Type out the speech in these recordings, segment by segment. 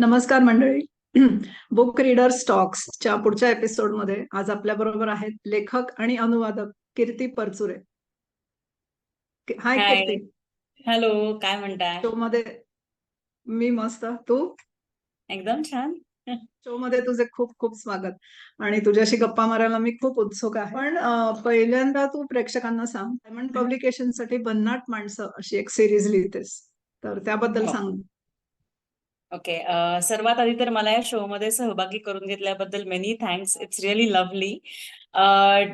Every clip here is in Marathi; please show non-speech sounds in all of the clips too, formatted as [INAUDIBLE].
नमस्कार मंडळी. बुक रीडर स्टॉक्स च्या पुढच्या एपिसोडमध्ये आज आपल्या बरोबर आहेत लेखक आणि अनुवादक कीर्ती परचुरे. हाय कीर्ती. हॅलो काय म्हणताय? शो मध्ये मी मस्त. तू? एकदम छान. [LAUGHS] शो मध्ये तुझे खूप खूप स्वागत. आणि तुझ्याशी गप्पा मारायला मी खूप उत्सुक आहे. पण पहिल्यांदा तू प्रेक्षकांना सांग. डायमंड पब्लिकेशनसाठी भन्नाट माणसं अशी एक सिरीज लिहितेस. तर त्याबद्दल हो. सांग. ओके अ, सर्वात आधी तर मला या शोमध्ये सहभागी करून घेतल्याबद्दल many thanks it's really lovely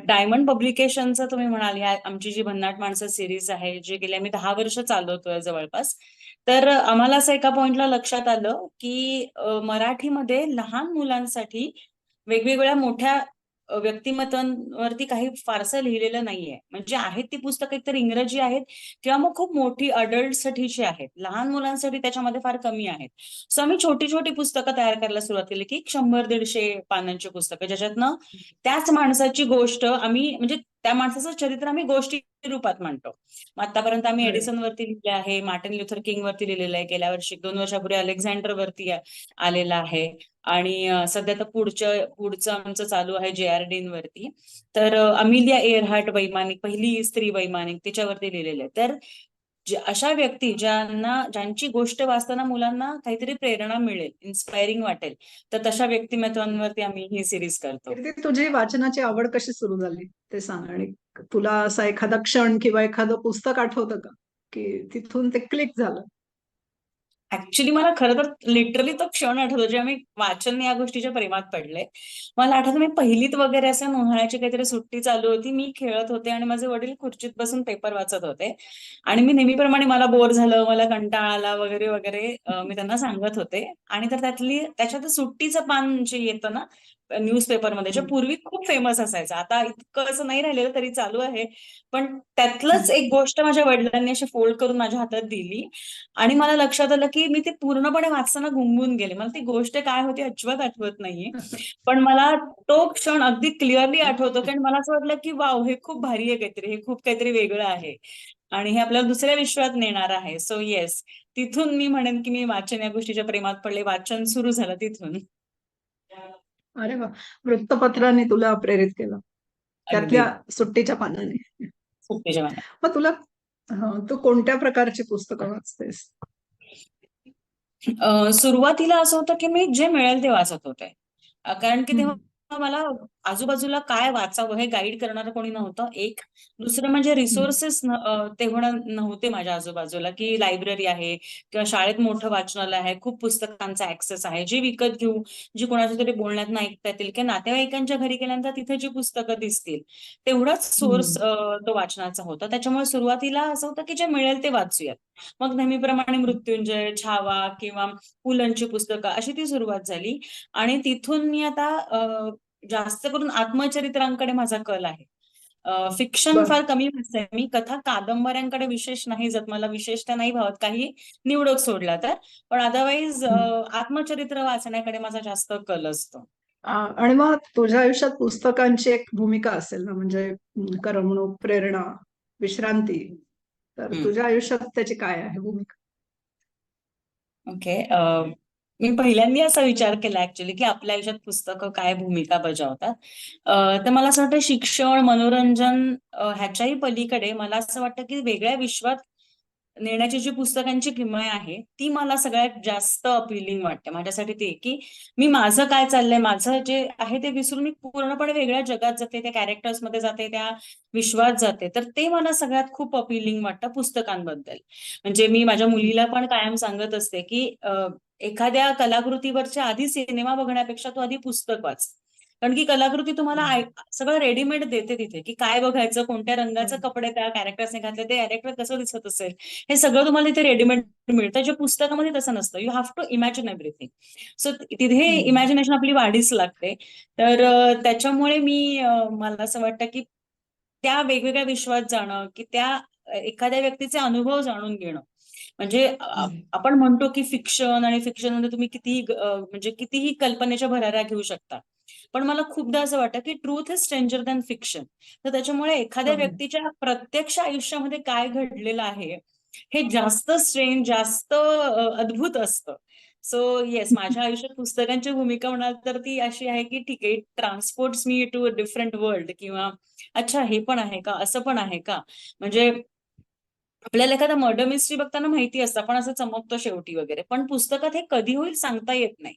diamond पब्लिकेशनचं तुम्ही म्हणाल या आमची जी भन्नाट माणसं सिरीज आहे जी गेली आम्ही दहा वर्ष चालवतोय जवळपास. तर आम्हाला असं एका पॉइंटला लक्षात आलं की अ, मराठीमध्ये लहान मुलांसाठी वेगवेगळ्या मोठ्या व्यक्तिमत्वांवरती काही फारसं लिहिलेलं नाहीये. म्हणजे आहेत ती पुस्तकं एकतर इंग्रजी आहेत किंवा मग खूप मोठी अडल्ट साठीची आहेत. लहान मुलांसाठी त्याच्यामध्ये फार कमी आहेत. सो आम्ही छोटी छोटी पुस्तकं तयार करायला सुरुवात केली की शंभर दीडशे पानांची पुस्तकं. ज्याच्यातनं त्याच माणसाची गोष्ट आम्ही म्हणजे त्या माणसाचं चरित्र आम्ही गोष्टी रूपात मांडतो. मग आतापर्यंत आम्ही. एडिसन वरती लिहिले आहे मार्टिन ल्युथर किंग वरती लिहिलेलं आहे. गेल्या वर्षी दोन वर्षापूर्वी अलेक्झांडर वरती आलेलं आहे. आणि सध्या तर पुढचं पुढचं आमचं चालू आहे जे आर डीन वरती तर अमिलिया एअरहार्ट वैमानिक पहिली स्त्री वैमानिक तिच्यावरती लिहिलेलं आहे. तर अशा व्यक्ती ज्यांना ज्यांची गोष्ट वाचताना मुलांना काहीतरी प्रेरणा मिळेल इन्स्पायरिंग वाटेल तर तशा व्यक्तिमत्वांवरती आम्ही ही सिरीज करतो. तुझी वाचनाची आवड कशी सुरू झाली? ते सांग. आणि तुला असा एखादा क्षण किंवा एखादं पुस्तक आठवतं का? की तिथून ते क्लिक झालं? ऍक्च्युली मला खरं तर लिटरली तो क्षण आठवतो जेव्हा मी वाचन या गोष्टीच्या प्रेमात पडले. मला आठवतं मी पहिलीत वगैरे असं उन्हाळ्याची काहीतरी सुट्टी चालू होती मी खेळत होते आणि माझे वडील खुर्चीत बसून पेपर वाचत होते. आणि मी नेहमीप्रमाणे मला बोर झालं मला कंटाळा आला वगैरे वगैरे मी त्यांना सांगत होते. आणि तर त्यातली त्याच्यात सुट्टीचं पान जे येतं ना न्यूजपेपरमध्ये जे. पूर्वी खूप फेमस असायचं. आता इतकं असं नाही राहिलेलं तरी चालू आहे. पण त्यातलंच एक गोष्ट माझ्या वडिलांनी अशी फोल्ड करून माझ्या हातात दिली आणि मला लक्षात आलं की मी ते पूर्णपणे वाचताना गुंगून गेले. मला ती गोष्ट काय होती अजिबात आठवत नाहीये. पण मला तो क्षण अगदी क्लिअरली आठवतो कारण मला असं वाटलं की वाव हे खूप भारी आहे काहीतरी. हे खूप काहीतरी वेगळं आहे. आणि हे आपल्याला दुसऱ्या विश्वात नेणार आहे. सो येस तिथून मी म्हणेन की मी वाचन या गोष्टीच्या प्रेमात पडले. वाचन सुरू झालं तिथून. अरे वा. वृत्तपत्राने तुला प्रेरित केलं. त्यातल्या सुट्टीच्या पानाने. सुट्टीच्या. मग तुला तू कोणत्या प्रकारची पुस्तकं वाचतेस? सुरुवातीला असं होतं की मी जे मिळेल ते वाचत होते. कारण की. तेव्हा मला आजूबाजूला काय वाचावं हे गाईड करणारं कोणी नव्हतं. एक दुसरं म्हणजे रिसोर्सेस तेवढं नव्हते माझ्या आजूबाजूला की लायब्ररी आहे किंवा शाळेत मोठं वाचनालय आहे खूप पुस्तकांचा ऍक्सेस आहे. जे विकत घेऊ जी कोणाच्या तरी बोलण्यात ऐकता येतील किंवा नातेवाईकांच्या घरी गेल्यानंतर तिथे जी पुस्तकं दिसतील तेवढाच सोर्स तो वाचनाचा होता. त्याच्यामुळे सुरुवातीला असं होतं की जे मिळेल ते वाचूयात. मग नेहमीप्रमाणे मृत्युंजय छावा किंवा पुलंची पुस्तकं अशी ती सुरुवात झाली. आणि तिथून मी आता जास्त करून आत्मचरित्रांकडे माझा कल आहे. फिक्शन. फार कमी वाचते मी कथा कादंबऱ्यांकडे विशेष नाही जात. मला विशेषतः नाही भावत. काही निवडक सोडला तर. पण अदरवाईज आत्मचरित्र वाचण्याकडे माझा जास्त कल असतो. आणि मग तुझ्या आयुष्यात पुस्तकांची एक भूमिका असेल ना म्हणजे करमणूक प्रेरणा विश्रांती तर. तुझ्या आयुष्यात त्याची काय आहे भूमिका? ओके. मी पहिल्यांदा असा विचार केला ऍक्च्युली की आपल्या आयुष्यात पुस्तकं काय भूमिका बजावतात. तर मला असं वाटतं शिक्षण मनोरंजन ह्याच्याही पलीकडे मला असं वाटतं की वेगळ्या विश्वात नेण्याची जी पुस्तकांची किमया आहे ती मला सगळ्यात जास्त अपिलिंग वाटते. माझ्यासाठी ते की मी माझं काय चाललंय माझं जे आहे ते विसरून मी पूर्णपणे वेगळ्या जगात जाते त्या कॅरेक्टर्समध्ये जाते त्या विश्वात जाते. तर ते मला सगळ्यात खूप अपिलिंग वाटतं पुस्तकांबद्दल. म्हणजे मी माझ्या मुलीला पण कायम सांगत असते की अ, एखाद्या कलाकृतीवरच्या आधी सिनेमा बघण्यापेक्षा तू आधी पुस्तक वाच. कारण की कलाकृती तुम्हाला सगळं रेडीमेड देते तिथे की काय बघायचं कोणत्या रंगाचे. कपडे त्या कॅरेक्टर्सने घातले ते कॅरेक्टर कसं दिसत असेल हे सगळं तुम्हाला तिथे रेडीमेड मिळतं. जे पुस्तकामध्ये तसं नसतं. You have to imagine everything so तिथे. इमॅजिनेशन आपली वाढीच लागते. तर त्याच्यामुळे मी मला असं वाटतं की त्या वेगवेगळ्या विश्वात जाणं की त्या एखाद्या व्यक्तीचे अनुभव जाणून घेणं म्हणजे. आपण म्हणतो की फिक्शन आणि फिक्शनमध्ये तुम्ही कितीही म्हणजे कितीही कल्पनेच्या भराऱ्या घेऊ शकता. पण मला खूपदा असं वाटतं की truth is stranger than fiction तर त्याच्यामुळे एखाद्या. व्यक्तीच्या प्रत्यक्ष आयुष्यामध्ये काय घडलेलं आहे हे जास्त स्ट्रेंज जास्त अद्भुत असतं. सो येस [LAUGHS] माझ्या आयुष्यात पुस्तकांची भूमिका म्हणाल तर ती अशी आहे की ठीक आहे transports me to a different world किंवा अच्छा हे पण आहे का असं पण आहे का? म्हणजे आपल्याला एखादा मर्डर मिस्ट्री बघताना माहिती असतं. पण असं चमकतं शेवटी वगैरे. पण पुस्तकात हे कधी होईल सांगता येत नाही.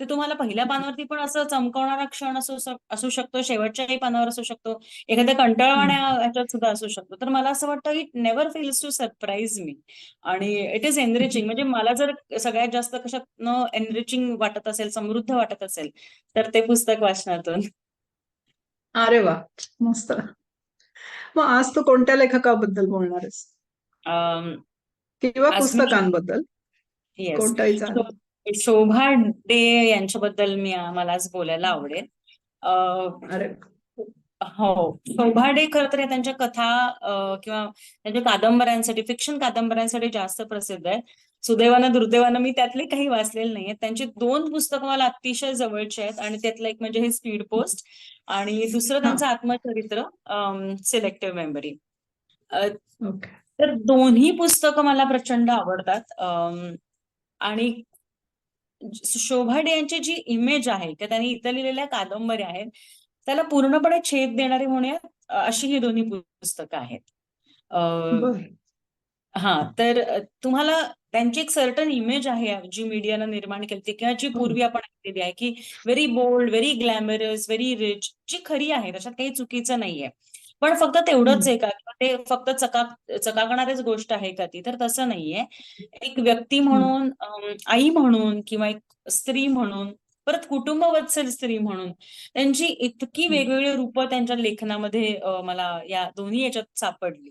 ते तुम्हाला पहिल्या पानावरती पण असं चमकवणारा क्षण असू असू शकतो. शेवटच्याही पानावर असू शकतो. एखाद्या कंटाळवाण्या ह्याच्यात सुद्धा असू शकतो. तर मला असं वाटतं it never feels to surprise me आणि इट इज एनरिचिंग म्हणजे मला जर सगळ्यात जास्त कशात एनरिचिंग वाटत असेल समृद्ध वाटत असेल तर ते पुस्तक वाचनातून. अरे वा. मस्त. मग आज तू कोणत्या लेखकाबद्दल बोलणार आहेस? किंवा पुस्तकांबद्दल? कोणताही शोभा डे यांच्याबद्दल मी मला आज बोलायला आवडेल. हो. शोभा डे खरं तर त्यांच्या कथा किंवा त्यांच्या कादंबऱ्यांसाठी फिक्शन कादंबऱ्यांसाठी जास्त प्रसिद्ध आहे. सुदैवानं दुर्दैवानं मी त्यातले काही वाचलेले नाहीये त्यांची दोन पुस्तकं मला अतिशय जवळची आहेत आणि त्यातलं एक म्हणजे हे स्पीड पोस्ट आणि दुसरं त्यांचं आत्मचरित्र सिलेक्टिव्ह मेमरी तर दोन्ही पुस्तकं मला प्रचंड आवडतात. आणि शोभा डे यांची जी इमेज आहे किंवा त्यांनी इथं लिहिलेल्या कादंबऱ्या आहेत त्याला पूर्णपणे छेद देणारी म्हणूयात अशी ही दोन्ही पुस्तकं आहेत. हा तर तुम्हाला त्यांची एक सर्टन इमेज आहे जी मीडियानं निर्माण केली किंवा जी पूर्वी आपण ऐकलेली आहे की very bold very glamorous very rich जी खरी आहे त्याच्यात काही चुकीचं नाहीये. पण फक्त तेवढंच आहे का? किंवा ते फक्त चकाक चकाकणारीच गोष्ट आहे का ती? तर तसं नाहीये. एक व्यक्ती म्हणून आई म्हणून किंवा एक स्त्री म्हणून परत कुटुंबवत्सल स्त्री म्हणून त्यांची इतकी. वेगवेगळी रूपं त्यांच्या लेखनामध्ये मला या दोन्ही याच्यात सापडली.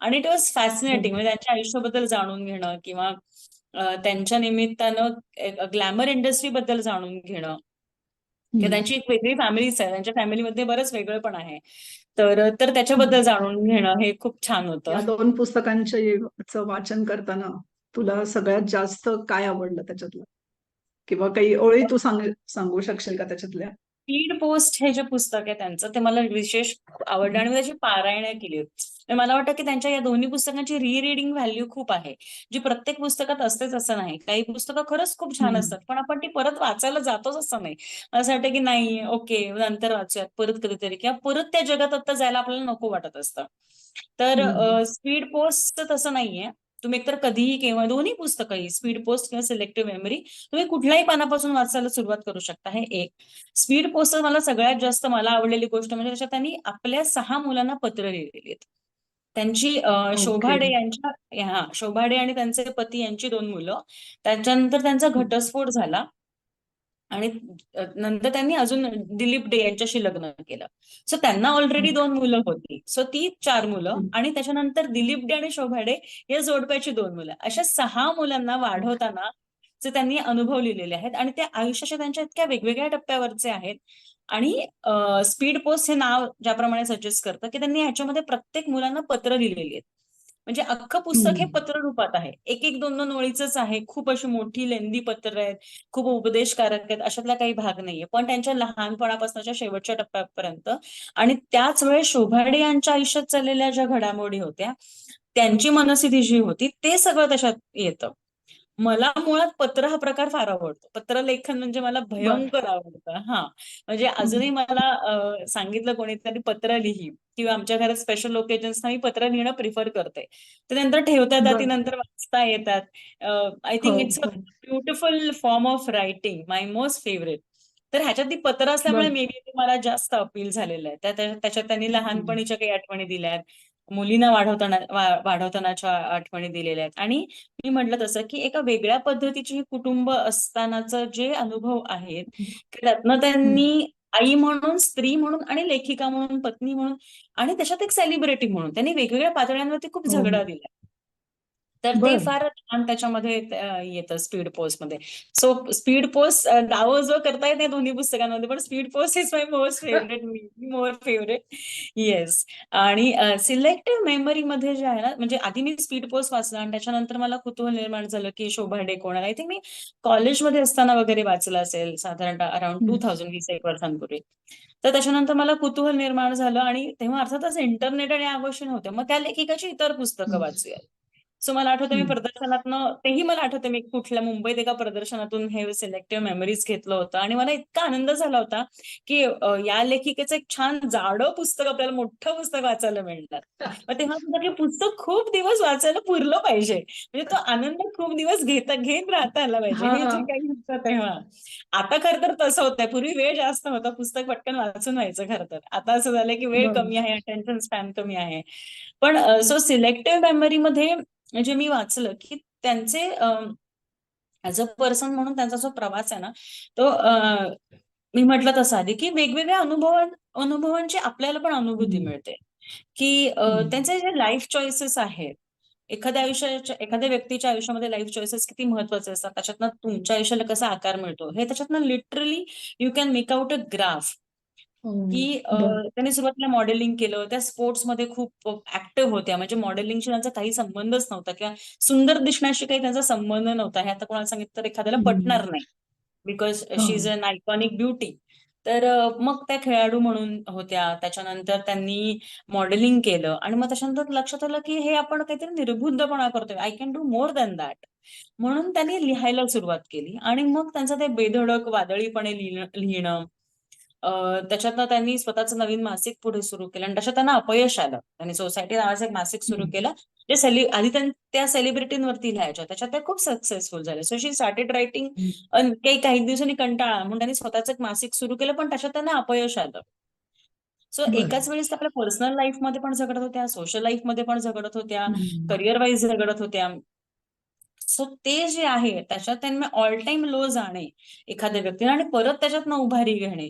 आणि इट वॉज फॅसिनेटिंग म्हणजे त्यांच्या आयुष्याबद्दल जाणून घेणं किंवा त्यांच्या निमित्तानं ग्लॅमर इंडस्ट्री बद्दल जाणून घेणं. किंवा त्यांची एक वेगळी फॅमिलीच आहे. त्यांच्या फॅमिलीमध्ये बरंच वेगळं पण आहे. तर तर त्याच्याबद्दल जाणून घेणं हे खूप छान होतं. दोन पुस्तकांचे चं वाचन करताना तुला सगळ्यात जास्त काय आवडलं त्याच्यातलं? किंवा काही ओळी तू सांग सांगू शकशील का त्याच्यातल्या? स्पीड पोस्ट हे जे पुस्तक आहे त्यांचं ते मला विशेष आवडलं. आणि मी त्याची पारायण केली. होती मला वाटतं की त्यांच्या या दोन्ही पुस्तकांची रिरीडिंग व्हॅल्यू खूप आहे. जी प्रत्येक पुस्तकात असतेच असं नाही. काही पुस्तकं खरंच खूप छान. असतात पण आपण ती परत वाचायला जातोच असं नाही. असं वाटतं की नाही ओके नंतर वाचूयात परत कधीतरी. किंवा परत त्या जगात आता जायला आपल्याला नको वाटत असतं. तर. स्पीड पोस्ट तसं नाहीये. तुम्ही एकतर कधीही किंवा दोन्ही पुस्तकंही स्पीड पोस्ट किंवा सिलेक्टिव्ह मेमरी तुम्ही कुठल्याही पानापासून वाचायला सुरुवात करू शकता. हे एक. स्पीड पोस्ट मला सगळ्यात जास्त मला आवडलेली गोष्ट म्हणजे त्याच्यात त्यांनी आपल्या सहा मुलांना पत्र लिहिलेली आहेत. त्यांची अ, शोभा ओके. डे यांच्या हा शोभा डे आणि त्यांचे पती यांची दोन मुलं. त्याच्यानंतर त्यांचा घटस्फोट झाला. आणि नंतर त्यांनी अजून दिलीप डे यांच्याशी लग्न केलं. सो त्यांना ऑलरेडी दोन मुलं होती. सो ती चार मुलं. आणि त्याच्यानंतर दिलीप डे आणि शोभा डे या जोडप्याची दोन मुलं. अशा सहा मुलांना वाढवताना जे त्यांनी अनुभव लिहिलेले आहेत आणि ते आयुष्याच्या त्यांच्या इतक्या वेगवेगळ्या टप्प्यावरचे आहेत. आणि स्पीड पोस्ट हे नाव ज्याप्रमाणे सजेस्ट करतं की त्यांनी ह्याच्यामध्ये प्रत्येक मुलांना पत्र लिहिलेली आहेत. म्हणजे अख्खं पुस्तक हे. पत्र रूपात आहे. एक एक दोन दोन ओळीचंच आहे. खूप अशी मोठी लेंदी पत्र आहेत. खूप उपदेशकारक आहेत. अशातला काही भाग नाहीये. पण त्यांच्या लहानपणापासूनच्या शेवटच्या टप्प्यापर्यंत आणि त्याच वेळेस शोभाडे यांच्या आयुष्यात चाललेल्या ज्या घडामोडी होत्या त्यांची मनस्थिती जी होती ते सगळं त्याच्यात येतं. मला मुळात पत्र हा प्रकार फार आवडतो. पत्र लेखन म्हणजे मला भयंकर आवडतं हा. म्हणजे अजूनही मला सांगितलं कोणीतरी पत्र लिही किंवा आमच्या घरात स्पेशल ओकेजन्स मी पत्र लिहिणं प्रिफर करते. ते नंतर ठेवता येतात. नंतर वाचता येतात. I think it's a. Beautiful form of writing my most favourite तर ह्याच्यात ती पत्र असल्यामुळे. मे बी मला जास्त अपील झालेलं आहे. त्या- त्या- त्याच्यात त्यांनी लहानपणीच्या काही आठवणी दिल्या आहेत मुलींना वाढवताना वाढवतानाच्या आठवणी दिलेल्या आहेत. आणि मी म्हटलं तसं की एका वेगळ्या पद्धतीचे कुटुंब असतानाचं जे अनुभव आहेत की त्यातनं त्यांनी आई म्हणून स्त्री म्हणून आणि लेखिका म्हणून पत्नी म्हणून आणि त्याच्यात एक सेलिब्रिटी म्हणून त्यांनी वेगवेगळ्या पातळ्यांवरती खूप हो. झगडा दिला. तर ते. फार छान त्याच्यामध्ये येतं स्पीड पोस्टमध्ये. सो स्पीड पोस्ट नावं जो करता येत नाही दोन्ही पुस्तकांमध्ये पण speed post is my most favourite me more favourite yes आणि सिलेक्टिव्ह मेमरी मध्ये जे आहे ना म्हणजे आधी मी स्पीड पोस्ट वाचला आणि त्याच्यानंतर मला कुतूहल निर्माण झालं की शोभा डे कोण आहे आय थिंक मी कॉलेजमध्ये असताना वगैरे वाचलं असेल साधारणतः अराउंड टू. थाउजंड वीस एक वर्षांपूर्वी. तर त्याच्यानंतर मला कुतूहल निर्माण झालं आणि तेव्हा अर्थातच इंटरनेट आणि या गोष्टी नव्हत्या मग त्या लेखिकाची इतर पुस्तकं. वाचूया. सो मला आठवतं मी. प्रदर्शनातनं तेही मला आठवतं मी कुठल्या मुंबईत एका प्रदर्शनातून हे सिलेक्टिव्ह मेमरीज घेतलं होतं. आणि मला इतका आनंद झाला होता की या लेखिकेचं एक छान जाडं पुस्तक आपल्याला मोठं पुस्तक वाचायला मिळणार. मग तेव्हा सुद्धा की पुस्तक खूप दिवस वाचायला पुरलं पाहिजे. म्हणजे तो आनंद खूप दिवस घेता घेत राहता आला पाहिजे. जे. काही होतं तेव्हा. आता खरं तर तसं होतंय. पूर्वी वेळ जास्त होता पुस्तक पटकन वाचून व्हायचं खरं तर. आता असं झालंय की वेळ. कमी आहे अटेन्शन स्पॅन कमी आहे. पण सो सिलेक्टिव्ह मेमरीमध्ये म्हणजे मी वाचलं की त्यांचे ऍज अ पर्सन म्हणून त्यांचा जो प्रवास आहे ना तो मी म्हटलं तसं आधी की वेगवेगळ्या अनुभवां अनुभवांची आपल्याला पण अनुभूती. मिळते की. त्यांचे जे लाईफ चॉईसेस आहेत एखाद्या आयुष्याच्या एखाद्या व्यक्तीच्या आयुष्यामध्ये लाईफ चॉईसेस किती महत्त्वाचे असतात त्याच्यातनं तुमच्या आयुष्याला कसा आकार मिळतो हे त्याच्यातनं literally you can make out a graph की. त्यांनी सुरुवातीला मॉडेलिंग केलं त्या स्पोर्ट्समध्ये खूप ऍक्टिव्ह होत्या. म्हणजे मॉडेलिंगशी त्यांचा काही संबंधच नव्हता किंवा सुंदर दिसण्याशी काही त्यांचा संबंध नव्हता. हे आता कोणाला सांगितलं तर एखाद्याला. पटणार नाही. Because she is. An iconic beauty तर मग त्या खेळाडू म्हणून होत्या. त्याच्यानंतर त्यांनी मॉडेलिंग केलं. आणि मग त्याच्यानंतर लक्षात आलं की हे आपण काहीतरी निर्बुद्धपणा करतोय. I can do more than that म्हणून त्यांनी लिहायला सुरुवात केली. आणि मग त्यांचं ते बेधडक वादळीपणे लिहिणं त्याच्यातनं त्यांनी स्वतःचं नवीन मासिक पुढे सुरू केलं आणि त्याच्यात त्यांना अपयश आलं त्यांनी सोसायटी नावाचं एक मासिक सुरू. केलं जे सेलि आधी त्यां- सेलिब्रिटींवरती लिहायच्या त्याच्यात त्या खूप सक्सेसफुल झाल्या सो शी स्टार्टेड रायटिंग. काही काही दिवसांनी कंटाळा म्हणून त्यांनी स्वतःचं एक मासिक सुरू केलं पण त्याच्यात त्यांना अपयश आलं सो. एकाच वेळेस आपल्या पर्सनल लाईफमध्ये पण झगडत होत्या सोशल लाईफमध्ये पण झगडत होत्या. करिअर वाईज झगडत होत्या सो ते जे आहे त्याच्यात त्यांनी ऑल टाइम लो जाणे एखाद्या व्यक्तीला आणि परत त्याच्यातनं उभारी घेणे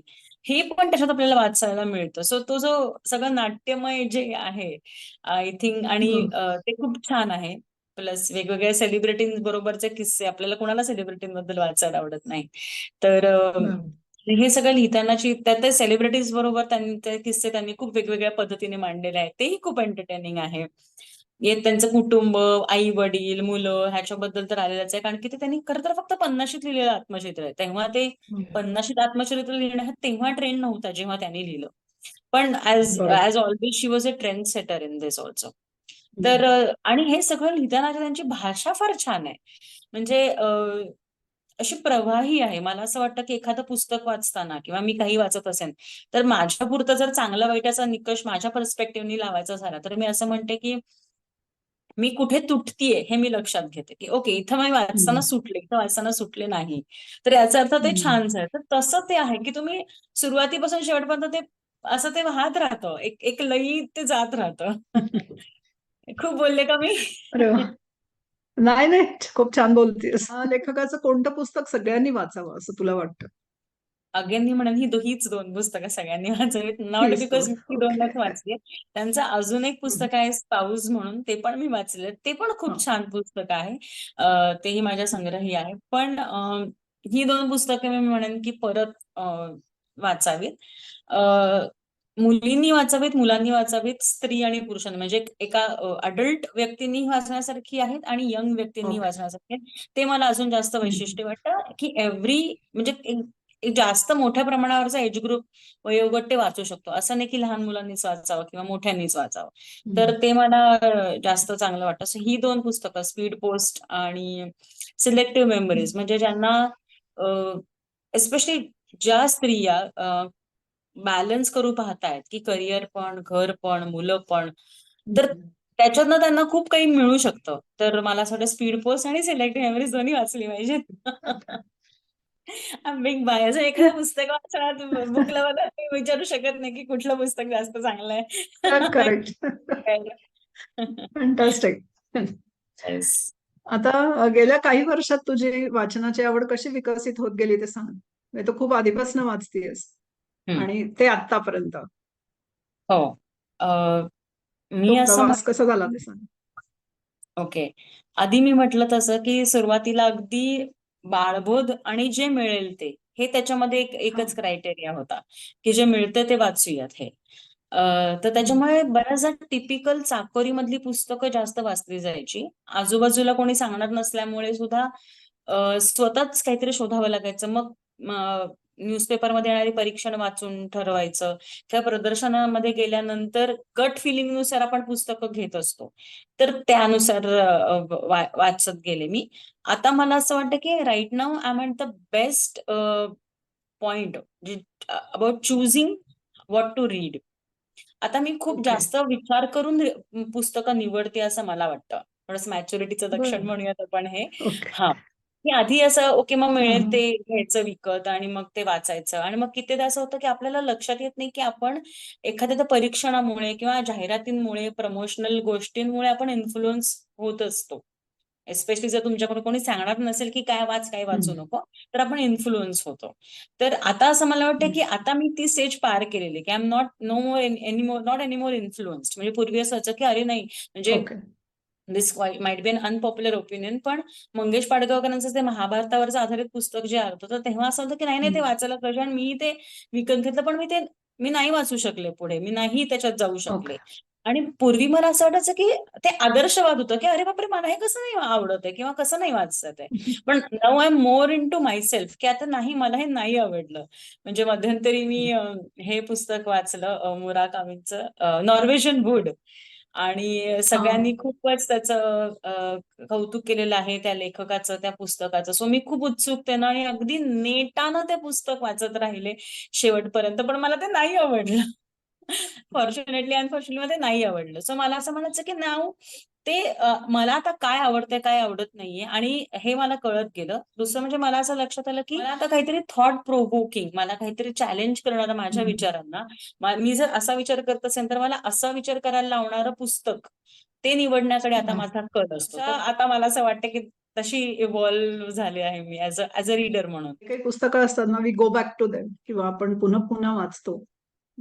हे पण त्याच्यात आपल्याला वाचायला मिळतं. सो तो जो सगळं नाट्यमय जे आहे आय थिंक आणि. अ, ते खूप छान आहे. प्लस वेगवेगळ्या सेलिब्रिटीं बरोबरचे किस्से आपल्याला कोणाला सेलिब्रिटींबद्दल वाचायला आवडत नाही. तर. हे सगळं लिहितानाची त्यात ते सेलिब्रिटीज बरोबर त्यांनी ते किस्से त्यांनी खूप वेगवेगळ्या पद्धतीने मांडलेले आहेत. तेही खूप एंटरटेनिंग आहे. हे त्यांचं कुटुंब आई वडील मुलं ह्याच्याबद्दल तर आलेलंच आहे. कारण की ते त्यांनी खरं तर फक्त पन्नाशीत लिहिलेलं आत्मचरित्र आहे. तेव्हा ते. पन्नाशीत आत्मचरित्र लिहिणं हा तेव्हा ट्रेंड नव्हता जेव्हा त्यांनी लिहिलं. पण as. As always she was a trendsetter in this also तर आणि हे सगळं लिहिताना त्यांची भाषा फार छान आहे. म्हणजे अशी प्रवाही आहे. मला असं वाटतं की एखादं पुस्तक वाचताना किंवा मी काही वाचत असेल तर माझ्या पुरतं जर चांगला वाईटाचा निकष माझ्या पर्स्पेक्टिव्हनी लावायचा झाला तर मी असं म्हणते की मी कुठे तुटतीये हे मी लक्षात घेते की ओके इथं मी वाचताना. सुटले इथं वाचताना सुटले नाही. तर याचा अर्थ ते. छान झालं तर तसं ते आहे की तुम्ही सुरुवातीपासून शेवटपर्यंत ते असं ते वाहत राहतं. एक एक लई ते जात राहतं. [LAUGHS] खूप बोलले का मी. नाही नाही. खूप छान बोलतेस. हा लेखकाचं कोणतं पुस्तक सगळ्यांनी वाचावं असं तुला वाटतं? अगेन मी म्हणेन ही दो हीच दोन पुस्तकं सगळ्यांनी वाचावीत नॉट बिकॉज. मी. दोनच वाचली त्यांचं अजून एक पुस्तक आहे स्पाऊज म्हणून. ते पण मी वाचले ते पण हा. खूप छान पुस्तक आहे. तेही माझ्या संग्रही आहे. पण ही दोन पुस्तके मी म्हणेन की परत वाचावीत. मुलींनी वाचावीत मुलांनी वाचावीत स्त्री आणि पुरुषांनी म्हणजे एक- अडल्ट व्यक्तींनी वाचण्यासारखी आहेत आणि यंग व्यक्तींनी ओके. वाचण्यासारखी आहेत. ते मला अजून जास्त वैशिष्ट्य वाटतं की एव्हरी म्हणजे एक जास्त मोठ्या प्रमाणावरचा एज ग्रुप वयोगट ते वाचू शकतो. असं नाही की लहान मुलांनीच वाचावं किंवा मोठ्यांनीच वाचावं. तर ते मला जास्त चांगलं वाटतं. सो ही दोन पुस्तकं स्पीड पोस्ट आणि सिलेक्टिव्ह मेमरीज म्हणजे ज्यांना एस्पेशली ज्या स्त्रिया बॅलन्स करू पाहतायत की करिअर पण घर पण मुलं पण तर त्याच्यातनं त्यांना खूप काही मिळू शकतं. तर मला असं वाटतं स्पीड पोस्ट आणि सिलेक्टिव्ह मेमरीज दोन्ही वाचली पाहिजेत. [LAUGHS] Big bye. असं एखादं पुस्तक वाचणार बुक लवर विचारू शकत नाही की कुठलं पुस्तक जास्त चांगलं आहे. [LAUGHS] आता गेल्या काही वर्षात तुझी वाचनाची आवड कशी विकसित होत गेली ते सांग. म्हणजे तू खूप आधीपासून वाचतीयस. आणि ते आतापर्यंत हो. मी असं कसा झाला ते सांग. ओके. आधी मी म्हटलं तसं की सुरुवातीला अगदी बाळबोध आणि जे मिळेल ते हे त्याच्यामध्ये एक एकच क्रायटेरिया होता की जे मिळतं ते वाचूयात हे. अं, तर त्याच्यामुळे बऱ्याचदा टिपिकल चाकोरी मधली पुस्तकं जास्त वाचली जायची. आजूबाजूला कोणी सांगणार नसल्यामुळे सुद्धा स्वतःच काहीतरी शोधावं लागायचं. मग न्यूजपेपरमध्ये येणारी परीक्षण वाचून ठरवायचं. किंवा प्रदर्शनामध्ये गेल्यानंतर गट फिलिंगनुसार आपण पुस्तकं घेत असतो. तर त्यानुसार वाचत गेले मी. आता मला असं वाटतं की right now I am the best point about choosing what to read आता मी खूप Okay. जास्त विचार करून पुस्तकं निवडते असं मला वाटतं. थोडंसं मॅच्युरिटीचं लक्षण. म्हणूयात आपण हे. हा. की आधी असं ओके मग मिळेल हम्म. ते घ्यायचं विकत आणि मग ते वाचायचं. आणि मग कितीदा असं होतं की आपल्याला लक्षात येत नाही की आपण एखाद्या त्या परीक्षणामुळे किंवा जाहिरातींमुळे प्रमोशनल गोष्टींमुळे आपण इन्फ्लुअन्स होत असतो. एस्पेशली जर तुमच्याकडे कोणी सांगणार नसेल की काय वाच काय वाचू हम्म. नको तर आपण इन्फ्लुअन्स होतो. तर आता असं मला वाटतं की आता मी ती स्टेज पार केलेली की I am not no more any more not any more influenced. म्हणजे पूर्वी असं व्हायचं की अरे नाही म्हणजे okay. This might be an unpopular opinion पण मंगेश पाडगावकरांचं ते महाभारतावरचं आधारित पुस्तक जे आलं होतं तेव्हा असं होतं की नाही नाही ते. वाचायला पाहिजे आणि मी ते विकत घेतलं पण मी ते मी नाही वाचू शकले पुढे. मी नाही त्याच्यात जाऊ शकले. आणि पूर्वी मला असं वाटायचं की ते आदर्शवाद होतं की अरे बापरे मला हे कसं नाही आवडत आहे किंवा कसं नाही वाचत आहे? [LAUGHS] पण now I am more into myself की आता नाही मला हे नाही आवडलं. म्हणजे मध्यंतरी मी हे पुस्तक वाचलं मुराकामींचं नॉर्वेजियन वूड आणि सगळ्यांनी खूपच त्याचं कौतुक केलेलं आहे त्या लेखकाचं त्या पुस्तकाचं. सो मी खूप उत्सुकतेनं आणि अगदी नेटानं ते पुस्तक वाचत राहिले शेवटपर्यंत. पण मला ते नाही आवडलं. [LAUGHS] फॉर्च्युनेटली अनफॉर्च्युनेटली ते नाही आवडलं. सो मला असं म्हणायचं की नाव ते मला आता काय आवडतंय काय आवडत नाहीये आणि हे मला कळत गेलं. दुसरं म्हणजे मला असं लक्षात आलं की मला आता काहीतरी थॉट प्रोव्होकिंग मला काहीतरी चॅलेंज करणारं माझ्या. विचारांना मा- जर असा विचार करत असेल तर मला असा विचार करायला लावणारं पुस्तक ते निवडण्याकडे आता. माझा कल असतो. आता मला असं वाटतं की तशी इव्हॉल्व्ह झाली आहे मी ऍज अ रीडर म्हणून. काही पुस्तकं असतात ना we go back to them किंवा आपण पुन्हा पुन्हा वाचतो.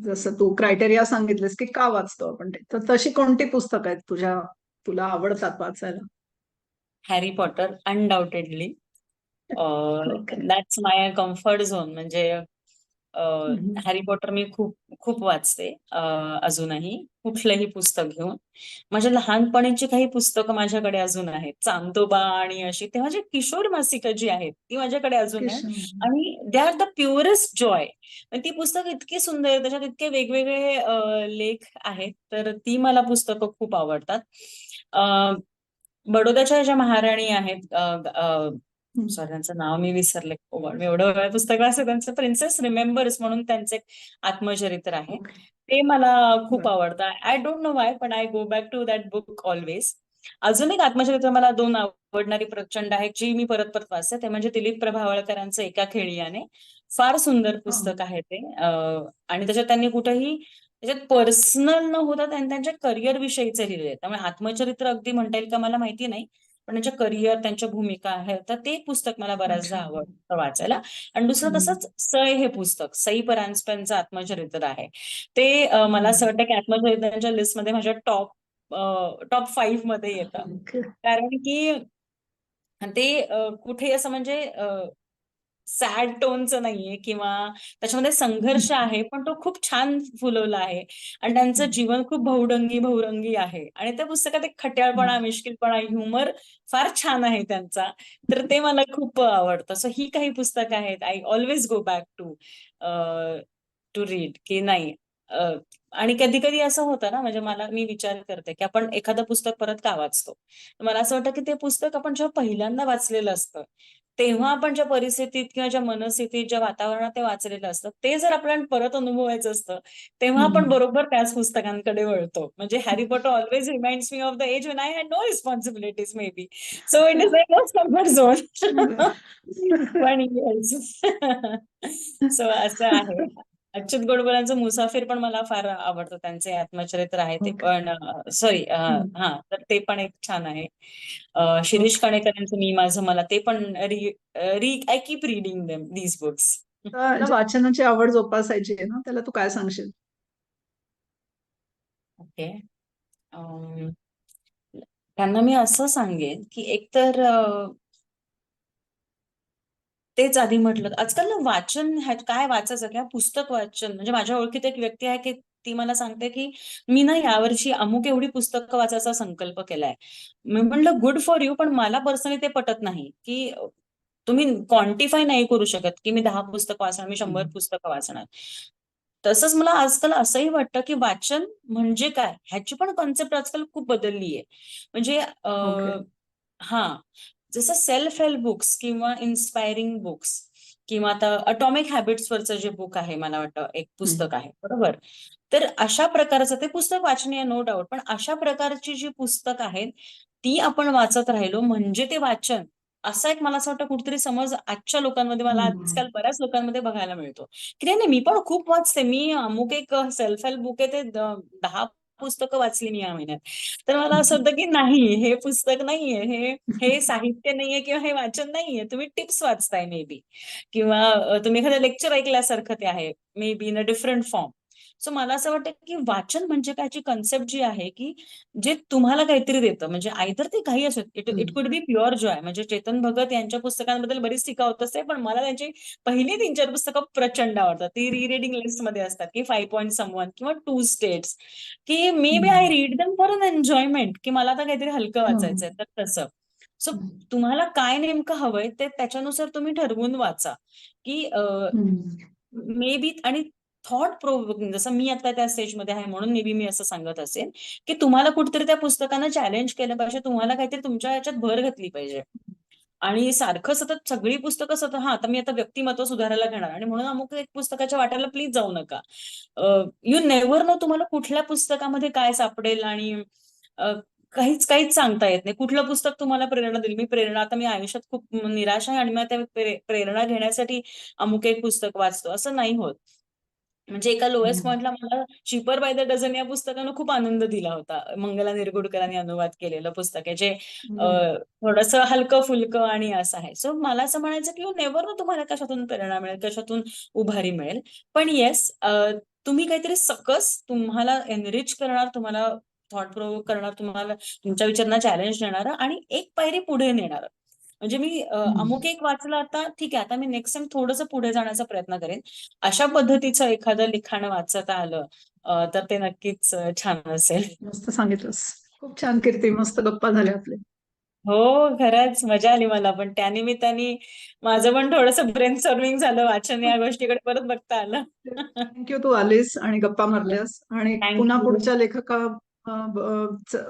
जसं तू क्रायटेरिया सांगितलेस की का वाचतो आपण ते. तर तशी कोणती पुस्तकं आहेत तुझ्या तुला आवडतात वाचायला? Harry Potter undoubtedly. That's my comfort zone म्हणजे. हॅरी पॉटर मी खूप खूप वाचते अजूनही. कुठलंही पुस्तक घेऊन. माझ्या लहानपणीची काही पुस्तकं माझ्याकडे अजून आहेत. चांदोबा आणि अशी ते माझी किशोर मासिकं जी आहेत ती माझ्याकडे अजून आहेत. आणि they are the purest joy ती पुस्तकं इतकी सुंदर त्याच्यात इतके वेगवेगळे लेख आहेत तर ती मला पुस्तकं खूप आवडतात. बडोद्याच्या ज्या महाराणी आहेत. सॉरी त्यांचं नाव मी विसरले. एवढं वेळ पुस्तक वाचलं त्यांचं प्रिन्सेस रिमेंबर्स म्हणून त्यांचे एक आत्मचरित्र आहे. ते मला खूप. आवडतं. आय डोंट नो वाय पण I go back to that book always अजून एक आत्मचरित्र मला दोन आवडणारी प्रचंड आहेत जी मी परत परत वाचते. ते म्हणजे दिलीप प्रभावळकरांचं एका खेळीयाने. फार सुंदर पुस्तक आहे ते. आणि त्याच्यात त्यांनी कुठेही त्याच्यात पर्सनल न होता त्यांनी त्यांच्या करिअर विषयीचे लिहिले त्यामुळे आत्मचरित्र अगदी म्हणता येईल का मला माहिती नाही पण त्यांच्या करिअर त्यांच्या भूमिका आहेत तर ते पुस्तक मला बऱ्याचदा. आवडतं वाचायला आणि दुसरं. तसंच सय हे पुस्तक सई परांजपेंचं आत्मचरित्र आहे ते मला असं वाटतं की आत्मचरित्रांच्या लिस्टमध्ये माझ्या टॉप टॉप फाईव्हमध्ये येतं. कारण की ते कुठे असं म्हणजे सॅड टोनचं नाहीये किंवा त्याच्यामध्ये संघर्ष आहे पण तो खूप छान फुलवला आहे. आणि त्यांचं. जीवन खूप बहुरंगी बहुरंगी आहे. आणि त्या पुस्तकात एक खट्याळपणा. मिश्किलपणा ह्युमर फार छान आहे त्यांचा. तर ते मला खूप आवडतं. सो ही काही पुस्तकं आहेत I always go back to to read की नाही आणि कधी कधी असं होतं ना म्हणजे मला मी विचार करते की आपण एखादं पुस्तक परत का वाचतो? मला असं वाटतं की ते पुस्तक आपण जेव्हा पहिल्यांदा वाचलेलं असतं तेव्हा आपण ज्या परिस्थितीत किंवा ज्या मनस्थितीत ज्या वातावरणात ते वाचलेलं असतं ते जर आपल्याला परत अनुभवायचं असतं तेव्हा आपण. बरोबर त्याच पुस्तकांकडे वळतो. म्हणजे Harry [LAUGHS] Potter always reminds me of the age when I had no responsibilities maybe. So it is like comfort zone पण [LAUGHS] सो असं आहे. अच्युत गोडबोलांचं मुसाफिर पण मला फार आवडतं. त्यांचे आत्मचरित्र आहे ते Okay. पण सॉरी. हा तर ते पण एक छान आहे. शिरीष कणेकरांचं मी माझं मला ते पण री री I keep reading them these books वाचनाची आवड जोपासायची आहे ना त्याला तू काय सांगशील? ओके. त्यांना मी असं सांगेन की एकतर तेच आधी म्हटलं. आजकाल ना वाचन काय वाचायचं किंवा पुस्तक वाचन. म्हणजे माझ्या ओळखीत एक व्यक्ती आहे की ती मला सांगते की मी ना यावर्षी अमुक एवढी पुस्तकं वाचायचा संकल्प केलाय. मी म्हणलं गुड फॉर यू. पण मला पर्सनली ते पटत नाही की तुम्ही क्वांटिफाय नाही करू शकत की मी दहा पुस्तकं वाचणार मी शंभर. पुस्तकं वाचणार. तसंच मला आजकाल असंही वाटतं की वाचन म्हणजे काय? ह्याची पण कॉन्सेप्ट आजकाल खूप बदलली आहे. म्हणजे हा. जसं सेल्फ हेल्प बुक्स किंवा इन्स्पायरिंग बुक्स किंवा आता अटॉमिक हॅबिट्स वरचं जे बुक आहे मला वाटतं एक पुस्तक आहे बरोबर? तर अशा प्रकारचं ते पुस्तक वाचनीय नो डाऊट पण अशा प्रकारची जी पुस्तक आहेत ती आपण वाचत राहिलो म्हणजे ते वाचन असा एक मला असं वाटतं कुठेतरी समज आजच्या लोकांमध्ये मला. आजकाल बऱ्याच लोकांमध्ये बघायला मिळतो. की नाही मी पण खूप वाचते. मी अमुक एक सेल्फ हेल्प बुक आहे ते दहा पुस्तकं वाचली मी या महिन्यात. तर मला असं वाटतं की नाही हे पुस्तक नाहीये हे हे साहित्य नाहीये किंवा हे वाचन नाहीये तुम्ही टिप्स वाचताय मे बी किंवा तुम्ही एखादं लेक्चर ऐकल्यासारखं ते आहे maybe in a different form so मला असं वाटतं की वाचन म्हणजे कायची कन्सेप्ट जी आहे की जे तुम्हाला काहीतरी देतं. म्हणजे आयदर ते काही असो it it could be pure Joy म्हणजे चेतन भगत यांच्या पुस्तकांबद्दल बरीच टीका होत असते पण मला त्यांची पहिली तीन चार पुस्तकं प्रचंड आवडतात. ती रिडिंग लिस्टमध्ये असतात की फाईव्ह पॉईंट समवन किंवा टू स्टेट्स की maybe I read them for an enjoyment की मला आता काहीतरी हलकं वाचायचंय तर तसं. सो तुम्हाला काय नेमकं हवंय ते त्याच्यानुसार तुम्ही ठरवून वाचा. की मे बी आणि थॉट प्रोवोकिंग जसं मी आता त्या स्टेजमध्ये आहे म्हणून मे बी मी असं सांगत असेल की तुम्हाला कुठेतरी त्या पुस्तकानं चॅलेंज केलं पाहिजे तुम्हाला काहीतरी तुमच्या याच्यात भर घातली पाहिजे. आणि सारखं सतत सगळी पुस्तकं सतत हा आता मी आता व्यक्तिमत्व सुधारायला घेणार आणि म्हणून अमुक एक पुस्तकाच्या वाट्याला प्लीज जाऊ नका. यू नेव्हर नो तुम्हाला कुठल्या पुस्तकामध्ये काय सापडेल आणि काहीच काहीच सांगता येत नाही. कुठलं पुस्तक तुम्हाला प्रेरणा देईल? मी प्रेरणा आता मी आयुष्यात खूप निराश आहे आणि मी त्या प्रेरणा घेण्यासाठी अमुक एक पुस्तक वाचतो. असं नाही होत. म्हणजे एका लोएस्ट. पॉइंटला मला शिपर बाय द डझन या पुस्तकानं खूप आनंद दिला होता. मंगला निरगुडकरांनी अनुवाद केलेलं पुस्तक आहे जे थोडस हलकं फुलकं आणि असं आहे. सो मला असं म्हणायचं की नेवर ना तुम्हाला कशातून प्रेरणा मिळेल कशातून उभारी मिळेल? पण येस तुम्ही काहीतरी सकस तुम्हाला एनरिच करणार तुम्हाला थॉट प्रोव्होक करणार तुम्हाला तुमच्या विचारांना चॅलेंज देणार आणि एक पायरी पुढे नेणार. म्हणजे मी. अमुक एक वाचलं आता ठीक आहे आता मी नेक्स्ट टाइम थोडंसं पुढे जाण्याचा प्रयत्न करेन. अशा पद्धतीचं एखादं लिखाण वाचता आलं तर ते नक्कीच छान असेल. मस्त सांगितलंस. खूप छान कीर्ती मस्त गप्पा झाल्या आपल्या हो खरंच मजा आली मला पण त्या निमित्ताने माझं पण थोडंसं ब्रेन स्टॉर्मिंग झालं वाचन या गोष्टीकडे परत बघता आलं. थँक्यू तू आलीस आणि गप्पा मारल्यास. आणि पुन्हा. पुढच्या लेखका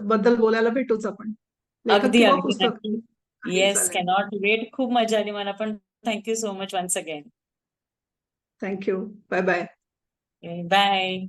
बद्दल बोलायला भेटूच आपण. अगदी अगदी पुस्तक. येस चालेल. कॅनॉट वेट खूप मजा आली मला पण thank you so much once again thank you bye bye bye